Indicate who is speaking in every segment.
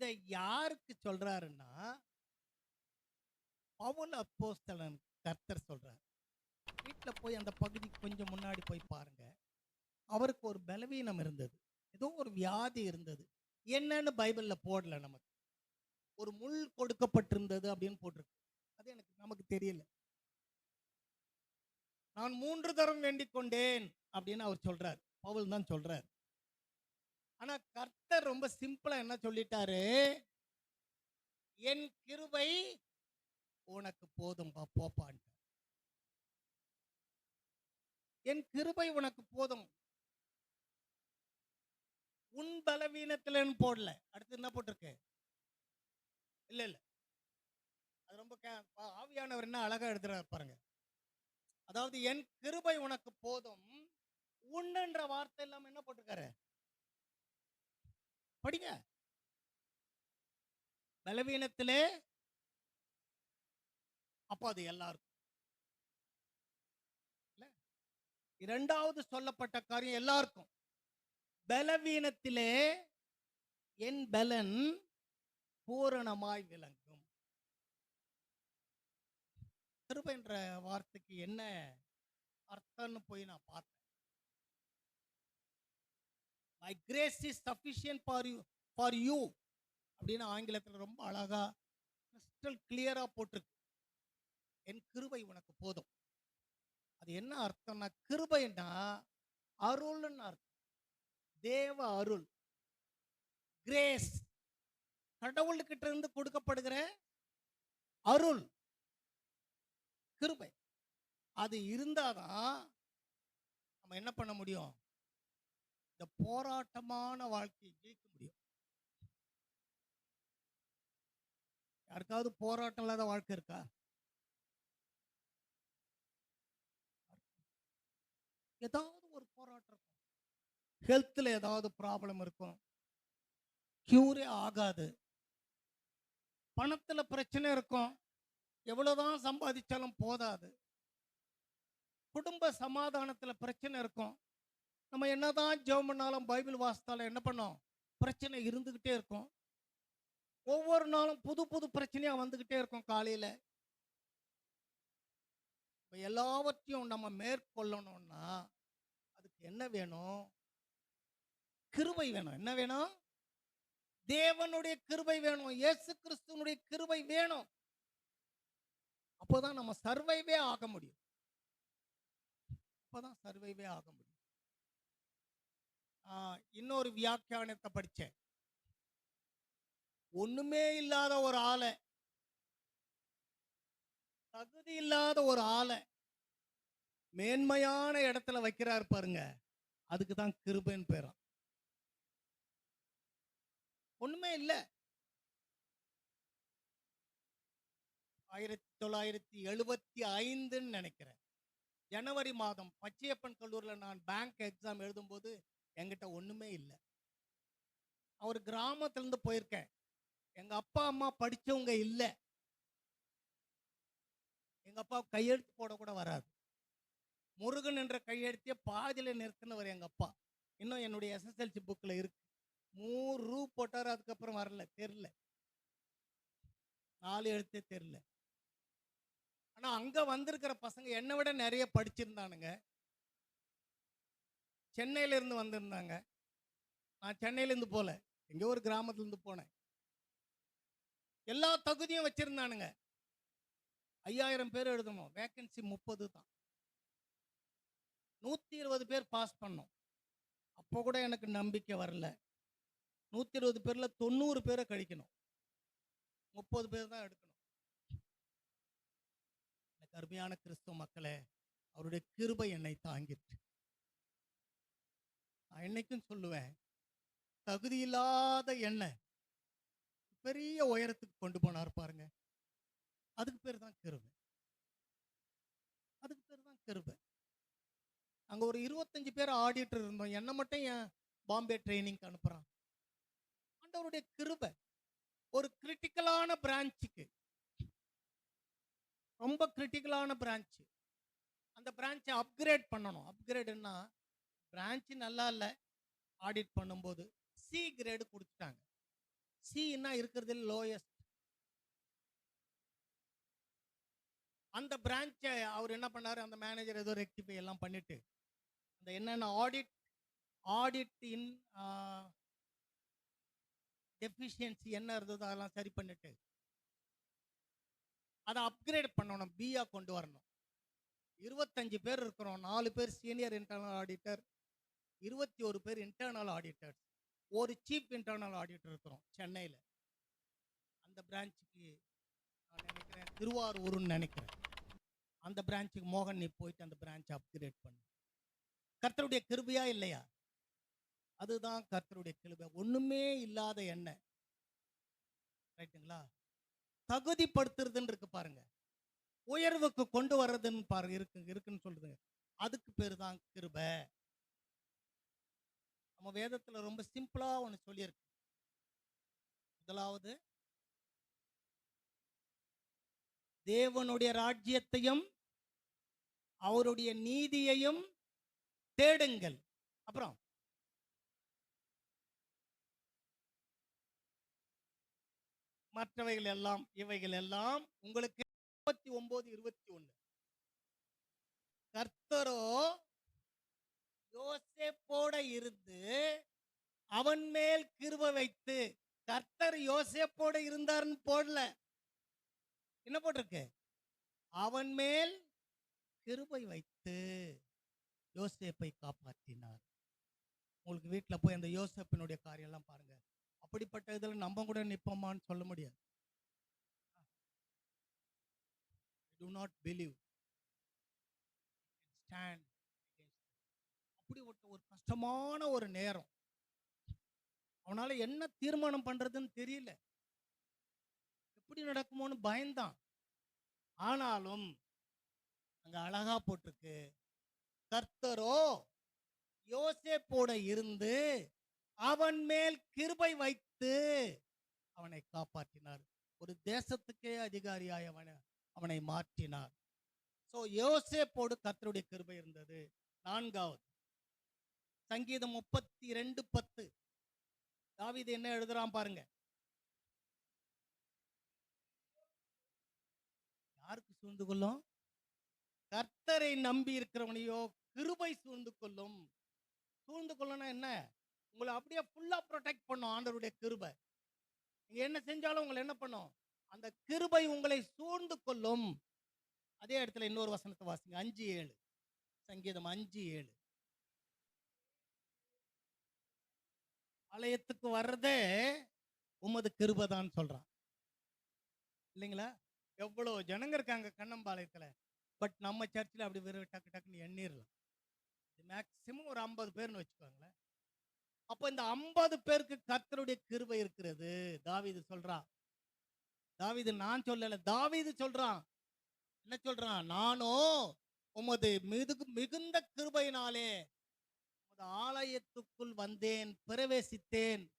Speaker 1: இதை யாருக்கு சொல்றாருன்னா பவுல் அப்போஸ்தலன் கர்த்தர் சொல்றார். வீட்டில் போய் அந்த பகுதி கொஞ்சம் முன்னாடி போய் பாருங்க. அவருக்கு ஒரு பலவீனம் இருந்தது. ஏதோ ஒரு வியாதி இருந்தது. என்னன்னு பைபிள்ல போடல நமக்கு. ஒரு முள் கொடுக்கப்பட்டிருந்தது அப்படின்னு போட்டிருக்கு. அது எனக்கு நமக்கு தெரியல. நான் மூன்று தரம் வேண்டிக் கொண்டேன் அப்படின்னு அவர் சொல்றார். பவுல் தான் சொல்றார். ஆனா கர்த்தர் ரொம்ப சிம்பிளா என்ன சொல்லிட்டாரு? என் கிருபை உனக்கு போதும் போப்பான்ட்டு. என் கிருபை உனக்கு போதும். உன் பலவீனத்திலன்னு போடல. அடுத்து என்ன போட்டிருக்கு? இல்ல இல்ல. அது ரொம்ப கே- ஆவியானவர் என்ன அழகா எழுதுறாரு பாருங்க. அதாவது என் கிருபை உனக்கு போதும். உன்னுன்ற வார்த்தை இல்லாம என்ன போட்டிருக்காரு? படிங்க. பலவீனத்திலே அப்போ அது எல்லாருக்கும். இரண்டாவது சொல்லப்பட்ட காரியம் எல்லாருக்கும். பலவீனத்திலே என் பலன் பூரணமாய் விளங்கும். கிருபைன்ற வார்த்தைக்கு என்ன அர்த்தம்னு போய் நான் பார்த்தேன். My grace is sufficient for you for you அப்படின்னு ஆங்கிலத்தில் ரொம்ப அழகா கிறிஸ்டல் கிளியராக போட்டிருக்கு. என் கிருபை உனக்கு போதும். அது என்ன அர்த்தம்னா கிருபைன்னா அருள்னு அர்த்தம். தேவ அருள். கிரேஸ் கடவுள்கிட்ட இருந்து கொடுக்கப்படுகிற அருள். கிருபை. அது இருந்தாதான் நம்ம என்ன பண்ண முடியும்? இந்த போராட்டமான வாழ்க்கையை ஜெயிக்க முடியும். யாருக்காவது போராட்டம் இல்லாத வாழ்க்கை இருக்கா? ஏதாவது ஒரு போராட்டம் இருக்கும். ஹெல்த்தில் ஏதாவது ப்ராப்ளம் இருக்கும். க்யூரே ஆகாது. பணத்துல பிரச்சனை இருக்கும். எவ்வளவுதான் சம்பாதிச்சாலும் போதாது. குடும்ப சமாதானத்துல பிரச்சனை இருக்கும். நம்ம என்னதான் ஜெபம் பண்ணாலும் பைபிள் வாசித்தாலும் என்ன பண்ணோம்? பிரச்சனை இருந்துகிட்டே இருக்கும். ஒவ்வொரு நாளும் புது புது பிரச்சனையா வந்துகிட்டே இருக்கும் காலையில. இப்போ எல்லாவற்றையும் நம்ம மேற்கொள்ளணும்னா அதுக்கு என்ன வேணும்? கிருபை வேணும். என்ன வேணும்? தேவனுடைய கிருபை வேணும். இயேசு கிறிஸ்துவனுடைய கிருபை வேணும். அப்போதான் நம்ம சர்வைவே ஆக முடியும். அப்போதான் சர்வைவே ஆக முடியும். இன்னொரு வியாக்கியானத்தை படிச்சேன். ஒண்ணுமே இல்லாத ஒரு ஆளை. தகுதி இல்லாத ஒரு ஆளை மேன்மையான இடத்துல வைக்கிறார் பாருங்க. அதுக்கு தான் கிருபைன்னு பேராம். ஒண்ணுமே இல்ல. ஆயிரத்தி தொள்ளாயிரத்தி எழுபத்தி ஐந்துன்னு நினைக்கிறேன். ஜனவரி மாதம் பச்சையப்பன் கல்லூரில நான் பேங்க் எக்ஸாம் எழுதும்போது என்கிட்ட ஒண்ணுமே இல்லை. அவர் கிராமத்துல இருந்து போயிருக்கேன். எங்க அப்பா அம்மா படிச்சவங்க இல்ல. எங்க அப்பா கையெழுத்து போட கூட வராது. முருகன் என்ற கையெழுத்திய பாதியில நிறுத்தினவர் எங்க அப்பா. இன்னும் என்னுடைய எஸ்எஸ்எல்சி புக்ல இருக்கு. மூணு ரூ போட்டார் அதுக்கப்புறம் வரல தெரியல. நாலு எழுத்தே தெரியல. ஆனா அங்க வந்திருக்கிற பசங்க என்னை விட நிறைய படிச்சிருந்தானுங்க. சென்னையிலேருந்து வந்திருந்தாங்க. நான் சென்னையிலேருந்து போகல எங்கேயோ ஒரு கிராமத்துலேருந்து போனேன். எல்லா தகுதியும் வச்சுருந்தானுங்க. ஐயாயிரம் பேர் எழுதணும். வேக்கன்சி முப்பது தான். நூற்றி இருபது பேர் பாஸ் பண்ணோம். அப்போ கூட எனக்கு நம்பிக்கை வரல. நூற்றி இருபது பேரில் தொண்ணூறு பேரை கழிக்கணும். முப்பது பேர் தான் எடுக்கணும். எனக்கு அருமையான கிறிஸ்துவ மக்களே அவருடைய கிருபை என்னை தாங்கிட்டு நான் என்னைக்கும் சொல்லுவேன் தகுதி இல்லாத எண்ணெய் பெரிய உயரத்துக்கு கொண்டு போனார் பாருங்க. அதுக்கு பேர் தான் கிருபை அதுக்கு பேர் தான் கிருபை அங்கே ஒரு இருபத்தஞ்சு பேர் ஆடிட்டர் இருந்தோம். என்ன மட்டும் ஏன் பாம்பே ட்ரைனிங்க்கு அனுப்புகிறான் ஆண்டவருடைய கிருபை ஒரு கிரிட்டிக்கலான பிரான்ச்சுக்கு ரொம்ப கிரிட்டிக்கலான பிரான்ச்சு அந்த பிரான்ச்சை அப்கிரேட் பண்ணணும். அப்கிரேடுன்னா பிரான்ச்சு நல்லா இல்லை. ஆடிட் பண்ணும்போது சி கிரேடு கொடுத்துட்டாங்க. சின்னா இருக்கிறது லோயஸ்ட் அந்த பிரான்ச்சை அவர் என்ன பண்ணாரு? அந்த மேனேஜர் ஏதோ ரெக்டிஃபை எல்லாம் பண்ணிட்டு அந்த என்னென்ன ஆடிட் ஆடிட் இன் டெஃபிஷியன்சி என்ன இருந்ததோ அதெல்லாம் சரி பண்ணிட்டு அதை அப்கிரேட் பண்ணணும் பிஆ கொண்டு வரணும். இருபத்தஞ்சு பேர் இருக்கிறோம் நாலு பேர் சீனியர் இன்டர்னல் ஆடிட்டர் இருபத்தி ஒரு பேர் இன்டர்னல் ஆடிட்டர்ஸ் ஒரு சீஃப் இன்டர்னல் ஆடிட்டர் இருக்கிறோம் சென்னையில். அந்த பிரான்ச்சுக்கு நான் நினைக்கிறேன் திருவாரூர்னு நினைக்கிறேன். அந்த பிரான்ச்சுக்கு மோகன் நீ போயிட்டு அந்த பிரான்ச்சை அப்கிரேட் பண்ணு. கர்த்தருடைய கிருபையா இல்லையா? அதுதான் கர்த்தருடைய கிருபை. ஒன்றுமே இல்லாத என்ன ரைட்டுங்களா? தகுதிப்படுத்துறதுன்னு இருக்கு பாருங்க. உயர்வுக்கு கொண்டு வர்றதுன்னு பாருங்க இருக்கு இருக்குன்னு சொல்லுதுங்க. அதுக்கு பேர் தான் கிருபை. நம்ம வேதத்துல ரொம்ப சிம்பிளா ஒன்று சொல்லியிருக்கு. முதலாவது தேவனுடைய ராஜ்யத்தையும் அவருடைய நீதியையும் தேடுங்கள். அப்புறம் மற்றவைகள் எல்லாம் இவைகள் எல்லாம் உங்களுக்கு முப்பத்தி ஒன்பது இருபத்தி ஒன்று. கர்த்தரோ யோசேப்போட இருந்து அவன் மேல் கிருப வைத்து கர்த்தர் யோசேப்போட இருந்தாருன்னு போடல. என்ன போட்டிருக்கு? அவன் மேல் கிருபை வைத்து யோசேப்பை காப்பாற்றினார். உங்களுக்கு வீட்டில் போய் அந்த யோசேப்பினுடைய காரியம்லாம் பாருங்க. அப்படிப்பட்ட இதில் நம்ம கூட நிற்போமான்னு சொல்ல முடியாது. டு நாட் பிலீவ் ஸ்டாண்ட் அப்படி ஒரு ஒரு கஷ்டமான ஒரு நேரம். அவனால என்ன தீர்மானம் பண்றதுன்னு தெரியல. எப்படி நடக்குமோன்னு பயந்தான். ஆனாலும் அங்க அழகா போட்டிருக்கு. கர்த்தரோ யோசேப்போட இருந்து அவன் மேல் கிருபை வைத்து அவனை காப்பாற்றினார். ஒரு தேசத்துக்கே அதிகாரியாய் அவனை அவனை மாற்றினார். சோ யோசேப்போடு கர்த்தருடைய கிருபை இருந்தது. நான்காவது சங்கீதம் முப்பத்தி ரெண்டு பத்து. தாவீது என்ன எழுதுறான் பாருங்க. யாருக்கு சூழ்ந்து கொள்ளும்? கர்த்தரை நம்பி இருக்கிறவனையோ கிருபை சூழ்ந்து கொள்ளும். சூழ்ந்து கொள்ளும்னா என்ன? உங்களை அப்படியே ஃபுல்லா ப்ரொடெக்ட் பண்ணும் ஆண்டவருடைய கிருபை. நீங்க என்ன செஞ்சாலும் உங்களை என்ன பண்ணும்? அந்த கிருபை உங்களை சூழ்ந்து கொள்ளும். அதே இடத்துல இன்னொரு வசனத்தை வாசிங்க. அஞ்சு ஏழு. சங்கீதம் அஞ்சு ஏழு. ஆலயத்துக்கு வர்றதே உமது கிருபதான்னு சொல்றான். இல்லைங்களா? எவ்வளவு ஜனங்க இருக்காங்க கண்ணம்பாளையத்துல. பட் நம்ம சர்ச்சில் அப்படி வெறும் டக்கு டக்குன்னு எண்ணிடலாம் மேக்சிமம் ஒரு ஐம்பது பேர்னு வச்சுக்கோங்களேன். அப்போ இந்த ஐம்பது பேருக்கு கர்த்தருடைய கிருபை இருக்கிறது. தாவீது சொல்றான். தாவீது நான் சொல்லலை தாவிது சொல்றான். என்ன சொல்றான்? நானும் உமது மிகு மிகுந்த கிருபையினாலே ஆலயத்துக்குள் வந்தேன் பிரவேசித்தேன்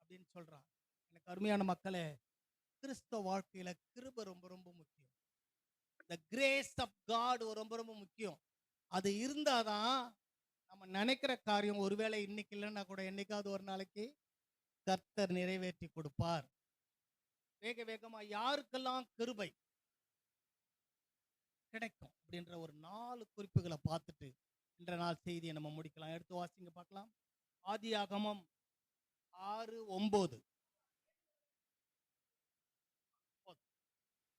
Speaker 1: அப்படின்னு சொல்றான். எனக்கு அருமையான மக்களே கிறிஸ்தவ வாழ்க்கையில கிருப ரொம்ப ரொம்ப முக்கியம். த கிரேஸ் ஆஃப் காட் ரொம்ப ரொம்ப முக்கியம். அது இருந்தாதான் நம்ம நினைக்கிற காரியம் ஒருவேளை இன்னைக்கு இல்லைன்னா கூட என்னைக்காவது ஒரு நாளைக்கு கர்த்தர் நிறைவேற்றி கொடுப்பார். வேக வேகமா யாருக்கெல்லாம் கிருபை கிடைக்கும் அப்படின்ற ஒரு நாலு குறிப்புகளை பார்த்துட்டு இன்ற நாள் செய்தியை நம்ம முடிக்கலாம். எடுத்து வாசிங்க பார்க்கலாம். ஆதி ஆகமம் ஆறு ஒன்பது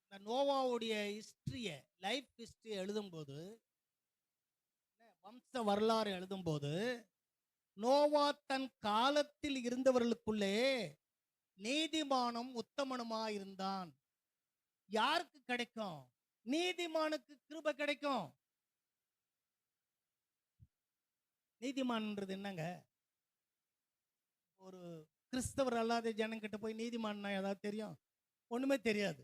Speaker 1: இந்த நோவாவுடைய ஹிஸ்ட்ரியை லைஃப் ஹிஸ்டரி எழுதும்போது வம்ச வரலாறு எழுதும்போது நோவா தன் காலத்தில் இருந்தவர்களுக்குள்ளே நீதிமானும் உத்தமனுமா இருந்தான். யாருக்கு கிடைக்கும்? நீதிமானுக்கு கிருப கிடைக்கும். நீதிமான்ன்றது என்னங்க? ஒரு கிறிஸ்தவர் அல்லாத ஜனங்கிட்ட போய் நீதிமான்னா ஏதாவது தெரியும்? ஒன்றுமே தெரியாது.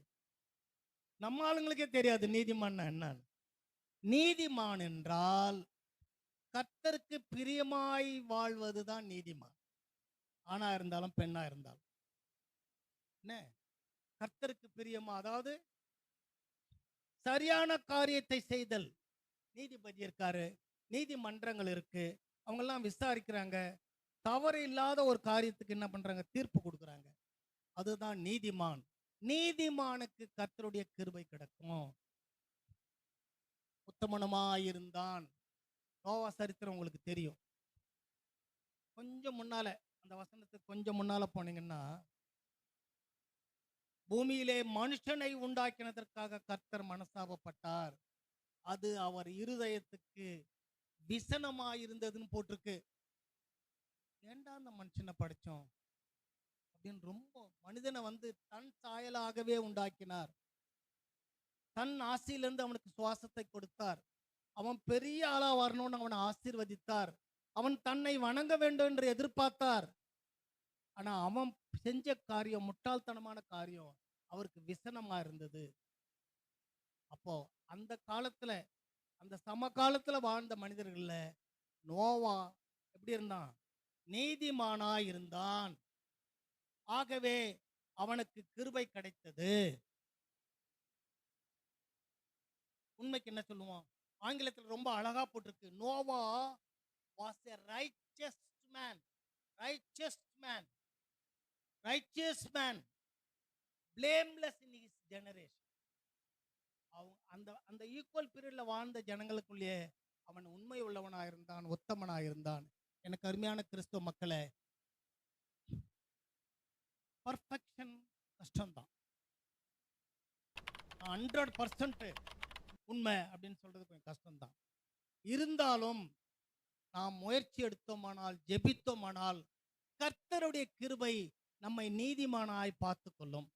Speaker 1: நம்ம ஆளுங்களுக்கே தெரியாது நீதிமான்னா என்னன்னு. நீதிமான் என்றால் கர்த்தருக்கு பிரியமாய் வாழ்வது தான் நீதிமான். ஆணா இருந்தாலும் பெண்ணா இருந்தாலும். என்ன? கர்த்தருக்கு பிரியமா அதாவது சரியான காரியத்தை செய்தல். நீதிபதி இருக்காரு நீதிமன்றங்கள் இருக்கு அவங்கெல்லாம் விசாரிக்கிறாங்க. தவறு இல்லாத ஒரு காரியத்துக்கு என்ன பண்றாங்க? தீர்ப்பு கொடுக்குறாங்க. அதுதான் நீதிமான். நீதிமானுக்கு கர்த்தருடைய கிருபை கிடைக்கும். உத்தமனமாயிருந்தான். நோவா சரித்திரம் உங்களுக்கு தெரியும். கொஞ்சம் முன்னால அந்த வசனத்துக்கு கொஞ்சம் முன்னால போனீங்கன்னா பூமியிலே மனுஷனை உண்டாக்கினதற்காக கர்த்தர் மனசாபப்பட்டார் அது அவர் இருதயத்துக்கு விசனமா இருந்ததுன்னு போட்டிருக்கு. ஏண்டா அந்த மனுஷனை படைச்சோம்? அப்படின்னு ரொம்ப மனிதனை வந்து தன் சாயலாகவே உண்டாக்கினார். தன் ஆசையிலிருந்து அவனுக்கு சுவாசத்தை கொடுத்தார். அவன் பெரிய ஆளா வரணும்னு அவனை ஆசீர்வதித்தார். அவன் தன்னை வணங்க வேண்டும் என்று எதிர்பார்த்தார். ஆனா அவன் செஞ்ச காரியம் முட்டாள்தனமான காரியம். அவருக்கு விசனமா இருந்தது அப்போ அந்த காலத்துல அந்த சமகாலத்தில் வாழ்ந்த மனிதர்களில் நோவா எப்படி இருந்தான்? நீதிமானா இருந்தான் ஆகவே அவனுக்கு கிருபை கிடைத்தது. உண்மைக்கு என்ன சொல்லுவான்? ஆங்கிலத்தில் ரொம்ப அழகா போட்டிருக்கு. Noah was a righteous man righteous man righteous man blameless in his generation அவங்க அந்த அந்த ஈக்குவல் பீரியடில் வாழ்ந்த ஜனங்களுக்குள்ளேயே அவன் உண்மை உள்ளவனாக இருந்தான் உத்தமனாக இருந்தான் எனக்கு அருமையான கிறிஸ்துவ மக்களை பர்ஃபெக்ஷன் கஷ்டம்தான். ஹண்ட்ரட் பர்சன்ட் உண்மை அப்படின்னு சொல்றது கொஞ்சம் கஷ்டம்தான். இருந்தாலும் நாம் முயற்சி எடுத்தோமானால் ஜெபித்தோமானால் கர்த்தருடைய கிருபை நம்மை நீதிமானாய் பார்த்து கொள்ளும்